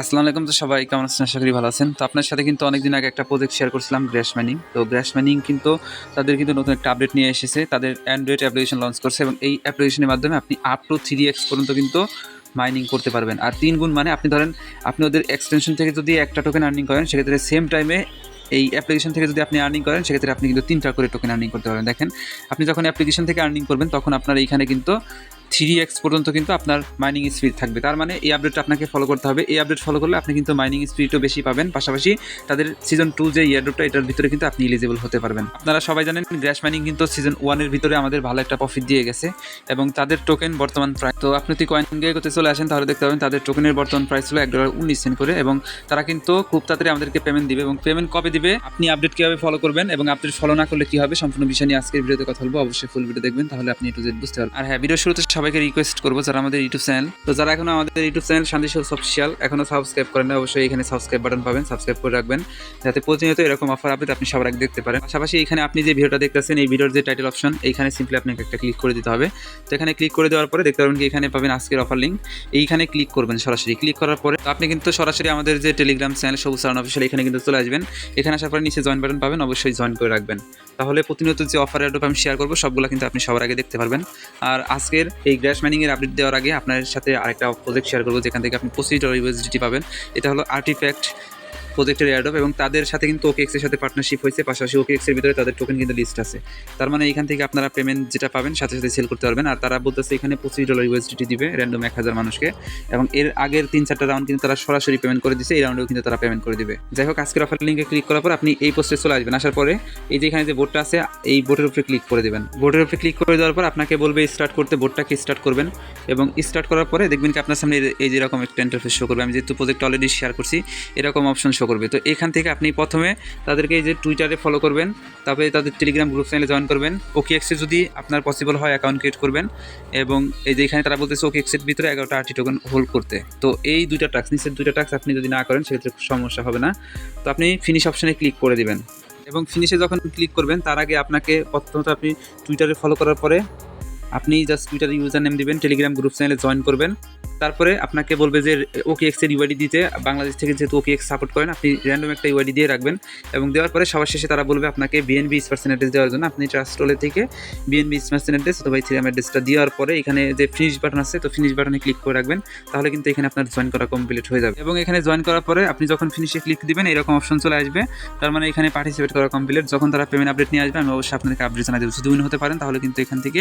আসসালামু আলাইকুম। তো সবাই কেমন আছেন? আশা করি ভালো আছেন। তো আপনার সাথে কিন্তু অনেকদিন আগে একটা প্রজেক্ট শেয়ার করছিলাম গ্র্যাশ মাইনিং তো গ্র্যাশ মাইনিং কিন্তু তাদের কিন্তু নতুন একটা আপডেট নিয়ে এসেছে। তাদের অ্যান্ড্রয়েড অ্যাপ্লিকেশন লঞ্চ করছে এবং এই অ্যাপ্লিকেশনের মাধ্যমে আপনি আপ টু থ্রি এক্স পর্যন্ত কিন্তু মাইনিং করতে পারবেন। আর তিন গুণ মানে আপনি ধরেন, আপনি ওদের এক্সটেনশন থেকে যদি একটা টোকেন আর্নিং করেন, সেক্ষেত্রে সেম টাইমে এই অ্যাপ্লিকেশন থেকে যদি আপনি আর্নিং করেন, সেক্ষেত্রে আপনি কিন্তু তিনটা করে টোকেন আর্নিং করতে পারবেন। দেখেন, আপনি যখন অ্যাপ্লিকেশন থেকে আর্নিং করবেন, তখন আপনার এইখানে কিন্তু থ্রি এক্স পর্যন্ত কিন্তু আপনার মাইনিং স্পিড থাকবে। তার মানে এই আপডেটটা আপনাকে ফলো করতে হবে। এই আপডেট ফলো করলে আপনি কিন্তু মাইনিং স্পিডও বেশি পাবেন। পাশাপাশি তাদের সিজন টু যে ইয়ারড্রপটা এটার ভিতরে কিন্তু আপনি এলিজিবল হতে পারবেন। আপনারা সবাই জানেন গ্যাস মাইনিং কিন্তু সিজন ওয়ানের ভিতরে আমাদের ভালো একটা প্রফিট দিয়ে গেছে এবং তাদের টোকেন বর্তমান প্রাইস তো আপনি যদি কয়েন গিয়ে করতে চলে আসেন, তাহলে দেখতে পাবেন তাদের টোকেনের বর্তমান প্রাইস হলো এক ডলার উনিশ সেন্ট করে এবং তারা কিন্তু খুব তাড়াতাড়ি আমাদেরকে পেমেন্ট দিবে এবং পেমেন্ট কবে দিবে, আপনি আপডেট কীভাবে ফলো করবেন এবং আপডেট ফলো না করলে কী হবে, সম্পূর্ণ বিষয় নিয়ে আজকের ভিডিওতে কথা বলব। অবশ্যই ফুল ভিডিও দেখবেন, তাহলে আপনি একটু বুঝতে পারবেন। আর হ্যাঁ ভিডিও শুরুতে সবাইকে রিকোয়েস্ট করব যারা আমাদের ইউটিউব চ্যানেল তো যারা এখনও আমাদের ইউটিউব চ্যানেল শান্তি অফিসিয়াল এখনও সাবস্ক্রাইব করেন না অবশ্যই এখানে সাবস্ক্রাইব বাটন পাবেন সাবস্ক্রাইব করে রাখবেন, যাতে প্রতিনিয়ত এরকম অফার আপডেট আপনি সবার আগে দেখতে পারেন। পাশাপাশি এখানে আপনি যে ভিডিওটা দেখতেছেন, এই ভিডিওর যে টাইটেল অপশন এইখানে সিম্পলি আপনাকে একটা ক্লিক করে দিতে হবে। তো এখানে ক্লিক করে দেওয়ার পরে দেখতে পাবেন কি এখানে পাবেন আজকের অফার লিঙ্ক এইখানে ক্লিক করবেন সরাসরি। ক্লিক করার পরে আপনি কিন্তু সরাসরি আমাদের যে টেলিগ্রাম চ্যানেল সবুজ সারণ অফিসিয়াল এখানে কিন্তু চলে আসবেন। এখানে আসার পরে নিচে জয়েন বাটন পাবেন, অবশ্যই জয়েন করে রাখবেন। তাহলে প্রতিনিয়ত যে অফার অ্যাডপ আমি শেয়ার করব, সবগুলো কিন্তু আপনি সবার আগে দেখতে পারবেন। আর আজকের এই গ্র্যাশ মাইনিংয়ের আপডেট দেওয়ার আগে আপনার সাথে আরেকটা প্রজেক্ট শেয়ার করব, যেখান থেকে আপনি পঁচিশ ডলার ইউএসডিটি পাবেন। এটা হলো আর্টিফ্যাক্ট প্রজেক্টের অ্যাডপ এবং তাদের সাথে কিন্তু ওকে এক্সের সাথে পার্টনারশিপ হয়েছে। পাশাপাশি ওকে এক্সের ভিতরে তাদের টোকেন কিন্তু লিস্ট আছে। তার মানে এখান থেকে আপনারা পেমেন্ট যেটা পাবেন, সাথে সাথে সেল করতে পারবেন। আর তারা বলতেছে এখানে পঁচিশ ডলার ইউএসডিটি দিবে র্যান্ডম এক হাজার মানুষকে। এবং এর আগের তিন চারটা রাউন্ড কিন্তু তারা সরাসরি পেমেন্ট করে দিচ্ছে এই রাউন্ডেও কিন্তু তারা পেমেন্ট করে দিবে। যাই হোক, আজকের অফার লিঙ্কে ক্লিক করার পর আপনি এই পোস্টে চলে আসবেন। আসার পরে এই যে এখানে যে বোর্ডটা আছে, এই বোর্ডের উপরে ক্লিক করে দেবেন। বোর্ডের উপরে ক্লিক করে দেওয়ার পর আপনাকে বলবে স্টার্ট করতে বোর্ডটাকে স্টার্ট করবেন। এবং স্টার্ট করার পরে দেখবেন কি আপনার সামনে এই- যেরকম একটা ইন্টারফেস শো করবে। আমি যেহেতু প্রজেক্ট অলরেডি শেয়ার করছি, এরকম অপশন শো করবে। তো এখান থেকে আপনি প্রথমে তাদেরকে যে টুইটারে ফলো করবেন, তারপরে তাদের টেলিগ্রাম গ্রুপ চ্যানেলে জয়েন করবেন। ওকে এক্সে যদি আপনার পসিবল হয় অ্যাকাউন্ট ক্রিয়েট করবেন এবং এই যে এখানে তারা বলতেছে ওকে এক্সের ভিতরে এগারোটা আটটি টোকেন হোল্ড করতে। তো এই দুইটা টাক্স নিচের দুইটা টাক্স আপনি যদি না করেন, সেক্ষেত্রে সমস্যা হবে না। তো আপনি ফিনিশ অপশানে ক্লিক করে দিবেন। এবং ফিনিশে যখন ক্লিক করবেন, তার আগে আপনাকে প্রথমত আপনি টুইটারে ফলো করার পরে আপনি জাস্ট টুইটারে ইউজার নেম দিবেন টেলিগ্রাম গ্রুপ চ্যানেলে জয়েন করবেন। তারপরে আপনাকে বলবে যে ওকে এক্সের ইউআইডি দিতে, বাংলাদেশ থেকে যেহেতু ওকে এক্স সাপোর্ট করেন, আপনি র্যান্ডম একটা ইউআইডি দিয়ে রাখবেন। এবং দেওয়ার পরে সবার শেষে তারা বলবে আপনাকে বিএনবি স্পার্সেন অ্যাড্রেস দেওয়ার জন্য। আপনি ট্রাস্ট ট্রাস্টলে থেকে বিএনবি স্পার্সেন অ্যাড্রেস অথবা ইথিরিয়াম অ্যাড্রেসটা দেওয়ার পরে এখানে যে ফিনিশ বাটন আছে, তো ফিনিশ বাটনে ক্লিক করে রাখবেন। তাহলে কিন্তু এখানে আপনার জয়েন করা কমপ্লিট হয়ে যাবে। এবং এখানে জয়েন করার পরে আপনি যখন ফিনিশে ক্লিক দিবেন, এরকম অপশন চলে আসবে। তার মানে এখানে পার্টিসিপেট করা কমপ্লিট যখন তারা পেমেন্ট আপডেট নিয়ে আসবে, আমি অবশ্যই আপনাকে আপডেট জানাই দেবো। যদি হতে পারেন, তাহলে কিন্তু এখান থেকে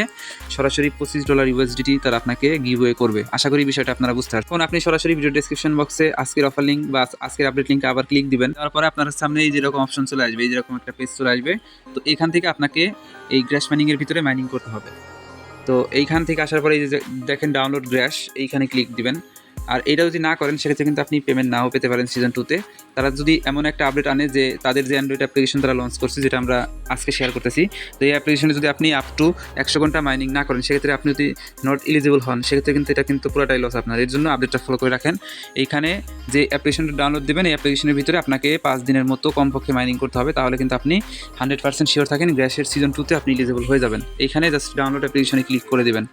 সরাসরি পঁচিশ ডলার ইউএসডিটি তারা আপনাকে গিভওয়ে করবে। আশা করি বিষয়টা আপনারা বুঝতে পারছেন। আপনি সরাসরি ভিডিও ডেসক্রিপশন বক্সে আজকের অফার লিঙ্ক বা আজকের আপডেট লিঙ্কে আবার ক্লিক দিবেন। তারপরে আপনার সামনে এই যেরকম অপশন চলে আসবে, এই যেরকম একটা পেজ চলে আসবে, তো এখান থেকে আপনাকে এই গ্র্যাশ মাইনিংয়ের ভিতরে মাইনিং করতে হবে। তো এইখান থেকে আসার পরে এই যে দেখেন ডাউনলোড গ্র্যাস এইখানে ক্লিক দিবেন। আর এটা যদি না করেন, সেক্ষেত্রে কিন্তু আপনি পেমেন্ট নাও পেতে পারেন সিজন টুতে তারা যদি এমন একটা আপডেট আনে যে তাদের যে অ্যান্ড্রয়েড অ্যাপ্লিকেশন তারা লঞ্চ করছে, যেটা আমরা আজকে শেয়ার করতেছি, তো এই অ্যাপ্লিকেশনে যদি আপনি আপ টু একশো ঘণ্টা মাইনিং না করেন, সেক্ষেত্রে আপনি যদি নট এলিজিবল হন, সেক্ষেত্রে কিন্তু এটা কিন্তু পুরোটাই লস আপনার। এর জন্য আপডেটটা ফলো করে রাখেন। এইখানে যে অ্যাপ্লিকেশনটা ডাউনলোড দেবেন, এই অ্যাপ্লিকেশনের ভিতরে আপনাকে পাঁচ দিনের মতো কমপক্ষে মাইনিং করতে হবে। তাহলে কিন্তু আপনি হান্ড্রেড পার্সেন্ট শিওর থাকেন, গ্যাসের সিজন টুতে আপনি এলিজিবল হয়ে যাবেন। এইখানে জাস্ট ডাউনলোড অ্যাপ্লিকেশনে ক্লিক করে দেবেন।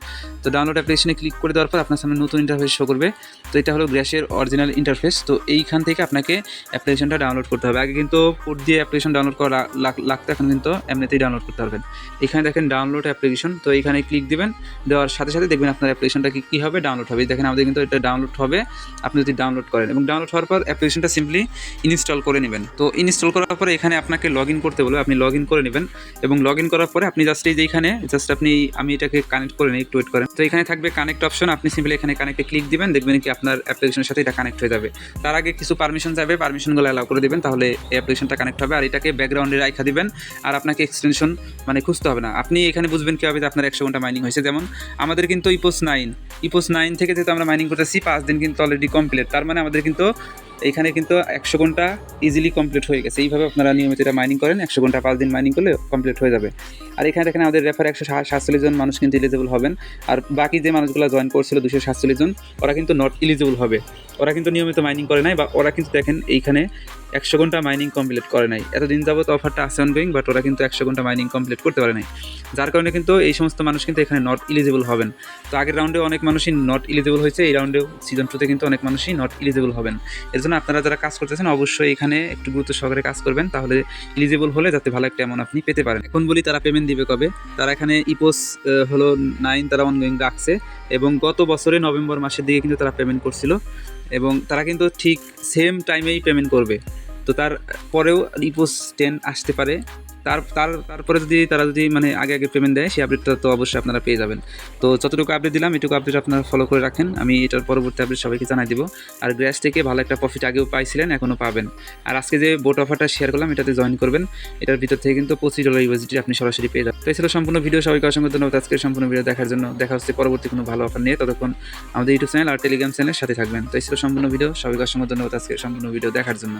তো ডাউনলোড অ্যাপ্লিকেশনে ক্লিক করে দেওয়ার পর আপনার সামনে নতুন ইন্টারফেস শো করবে। তো এটা হলো গ্যাসের অরিজিনাল ইন্টারফেস তো এইখান থেকে আপনাকে অ্যাপ্লিকেশনটা ডাউনলোড করতে হবে। আগে কিন্তু কোড দিয়ে অ্যাপ্লিকেশন ডাউনলোড করা লাগ- লাগতো, এখন কিন্তু এমনিতেই ডাউনলোড করতে পারবেন। এখানে দেখেন ডাউনলোড অ্যাপ্লিকেশন তো এখানে ক্লিক দিবেন, দেওয়ার সাথে সাথে দেখবেন আপনার অ্যাপ্লিকেশনটা কি কী হবে? ডাউনলোড হবে। দেখেন আমাদের কিন্তু এটা ডাউনলোড হবে। আপনি যদি ডাউনলোড করেন এবং ডাউনলোড হওয়ার পর অ্যাপ্লিকেশনটা সিম্পলি ইনস্টল করে নেবেন। তো ইনস্টল করার পরে এখানে আপনাকে লগ ইন করতে বলবে। আপনি লগ ইন করে নেবেন এবং লগ ইন করার পরে আপনি জাস্ট এই যে এখানে জাস্ট আপনি, আমি এটাকে কানেক্ট করে নিই, একটু ওয়েট করেন। তো এখানে থাকবে কানেক্ট অপশন আপনি সিম্পলি এখানে কানেক্টে ক্লিক দিবেন। দেখবেন কি আপনার অ্যাপ্লিকেশনের সাথে এটা কানেক্ট হয়ে যাবে। তার আগে কিছু পারমিশন যাবে পারমিশনগুলো অ্যালাউ করে দিবেন, তাহলে এই অ্যাপ্লিকেশনটা কানেক্ট হবে। আর এটাকে ব্যাকগ্রাউন্ডে রাখা দিবেন, আর আপনাকে এক্সটেনশন মানে খুঁজতে হবে না। আপনি এখানে বুঝবেন কীভাবে যে আপনার একশো ঘণ্টা মাইনিং হয়েছে। যেমন, আমাদের কিন্তু ইপোস নাইন ইপোস নাইন থেকে যেহেতু আমরা মাইনিং করতেছি, পাঁচ দিন কিন্তু অলরেডি কমপ্লিট তার মানে আমাদের কিন্তু এখানে কিন্তু একশো ঘণ্টা ইজিলি কমপ্লিট হয়ে গেছে। এইভাবে আপনারা নিয়মিত এটা মাইনিং করেন। একশো ঘণ্টা পাঁচ দিন মাইনিং করলে কমপ্লিট হয়ে যাবে। আর এখানে দেখেন আমাদের রেফার একশো সাতচল্লিশ জন মানুষ কিন্তু এলিজিবল হবেন। আর বাকি যে মানুষগুলো জয়েন করছিল দুশো সাতচল্লিশ জন, ওরা কিন্তু নট এলিজিবল হবে। ওরা কিন্তু নিয়মিত মাইনিং করে নাই, বা ওরা কিন্তু দেখেন এইখানে একশো ঘণ্টা মাইনিং কমপ্লিট করে নাই। এতদিন যাবত অফারটা আছে অনগোয়িং বাট ওরা কিন্তু একশো ঘণ্টা মাইনিং কমপ্লিট করতে পারে নাই। যার কারণে কিন্তু এই সমস্ত মানুষ কিন্তু এখানে নট এলিজিবল হবেন। তো আগের রাউন্ডে অনেক মানুষই নট এলিজিবল হয়েছে, এই রাউন্ডেও সিজন টুতে কিন্তু অনেক মানুষই নট এলিজিবল হবেন। এর জন্য আপনারা যারা কাজ করতেছেন, অবশ্যই এখানে একটু গুরুত্ব সহকারে কাজ করবেন, তাহলে এলিজিবল হলে যাতে ভালো একটা অ্যামাউন্ট আপনি পেতে পারেন। এখন বলি তারা পেমেন্ট দিবে কবে? তারা এখানে ইপোস হলো নাইন তারা অনগোয়িং রাখছে এবং গত বছরে নভেম্বর মাসের দিকে কিন্তু তারা পেমেন্ট করছিল এবং তারা কিন্তু ঠিক সেম টাইমেই পেমেন্ট করবে। তো তার পরেও ইপোস টেন আসতে পারে। তার তার, তারপরে যদি তারা যদি মানে আগে আগে পেমেন্ট দেয়, সেই আপডেটটা তো অবশ্যই আপনারা পেয়ে যাবেন। তো যতটুকু আপডেট দিলাম, এটুকু আপডেট আপনারা ফলো করে রাখেন। আমি এটার পরবর্তী আপডেট সবাইকে জানাই দিব। আর গ্র্যাস থেকে ভালো একটা প্রফিট আগেও পাইছিলেন এখনও পাবেন। আর আজকে যে বোট অফারটা শেয়ার করলাম, এটাতে জয়েন করবেন। এটার ভিতর থেকে কিন্তু পঁচিশ ডলার ইউএসডি আপনি সরাসরি পেয়ে যাবেন। তো এই ছিল সম্পূর্ণ ভিডিও সবাইকে অসংখ্য ধন্যবাদ আজকের সম্পূর্ণ ভিডিও দেখার জন্য। দেখা হচ্ছে পরবর্তী কোনো ভালো অফার নিয়ে। ততক্ষণ আমাদের ইউটিউব চ্যানেল আর টেলিগ্রাম চ্যানেলের সাথে থাকবেন। তো এছাড়া সম্পূর্ণ ভিডিও সবাইকে অসংখ্য ধন্যবাদ আজকের সম্পূর্ণ ভিডিও দেখার জন্য।